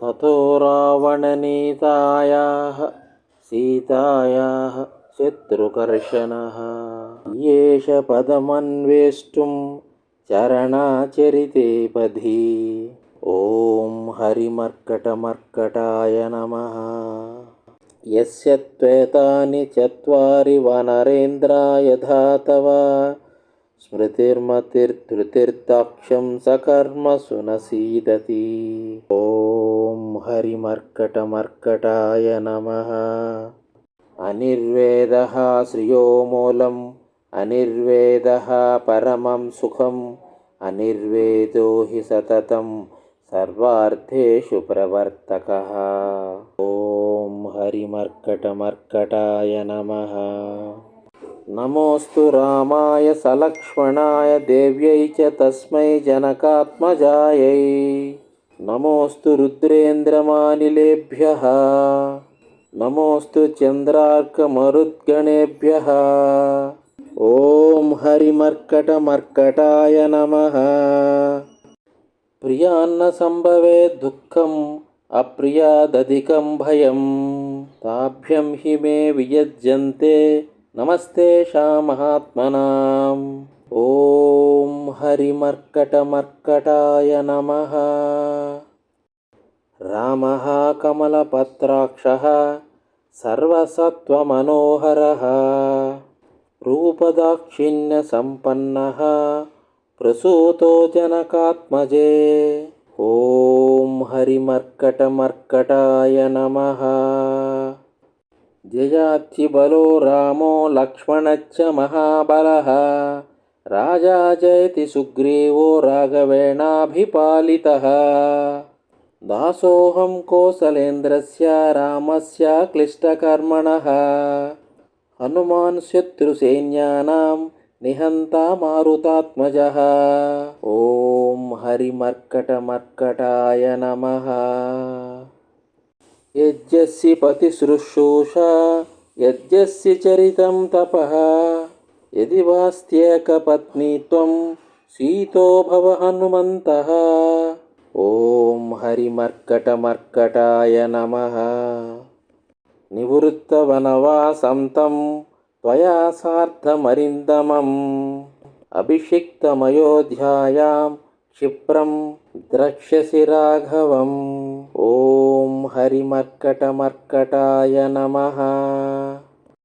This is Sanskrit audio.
ततो रावणनीतायाः सीतायाः शत्रुकर्षणः येष पदमन्वेष्टुं चरणाचरिते पधी ॐ हरिमर्कटमर्कटाय नमः यस्य त्वेतानि चत्वारि वनरेन्द्राय धातवा स्मृतिर्मतिर्धृतिर्दाक्षं सकर्मसु न सीदति ॐ हरिमर्कटमर्कटाय नमः। अनिर्वेदः श्रियो मूलम् अनिर्वेदः परमं सुखम् अनिर्वेदो हि सततं सर्वार्थेषु प्रवर्तकः। ॐ हरिमर्कटमर्कटाय नमः नमोऽस्तु रामाय सलक्ष्मणाय देव्यै च तस्मै जनकात्मजायै। नमोऽस्तु रुद्रेन्द्रमानिलेभ्यः। नमोऽस्तु चन्द्रार्कमरुद्गणेभ्यः। ॐ हरिमर्कटमर्कटाय नमः। प्रियान्न सम्भवे दुःखम् अप्रियादधिकं भयं ताभ्यं हि मे वियज्यन्ते नमस्तेषां महात्मनाम् ॐ हरिमर्कटमर्कटाय नमः। रामः कमलपत्राक्षः सर्वसत्त्वमनोहरः। रूपदाक्षिण्यसम्पन्नः प्रसूतो जनकात्मजे। ॐ हरिमर्कटमर्कटाय नमः జయాత్తి బలో రామో లక్ష్మణచ్చ మహాబల. రాజా జయతి సుగ్రీవో రాఘవేణాభిపాలిత. దాసోహం కోసలేంద్రస్య రామస్య క్లిష్టకర్మణ. హనుమాన్ శత్రుసైన్యానాం నిహంతా మారుతాత్మజ ఓం హరిమర్కటమర్కటాయ నమ. యజ్ఞసి పతిశుశ్రూషా యజ్ఞసి చరితం తప. యది వాస్త్యేకపత్నిత్వం సీతో భవ హనుమంత. ఓం హరిమర్కటమర్కటాయ నమ. నివృత్తవనవాసం తం త్వయా సార్థమరిందమం. అభిషిక్తమయోధ్యాయాం క్షిప్రం ద్రక్ష్యసి రాఘవం. हरिमर्कटमर्कटाय नमः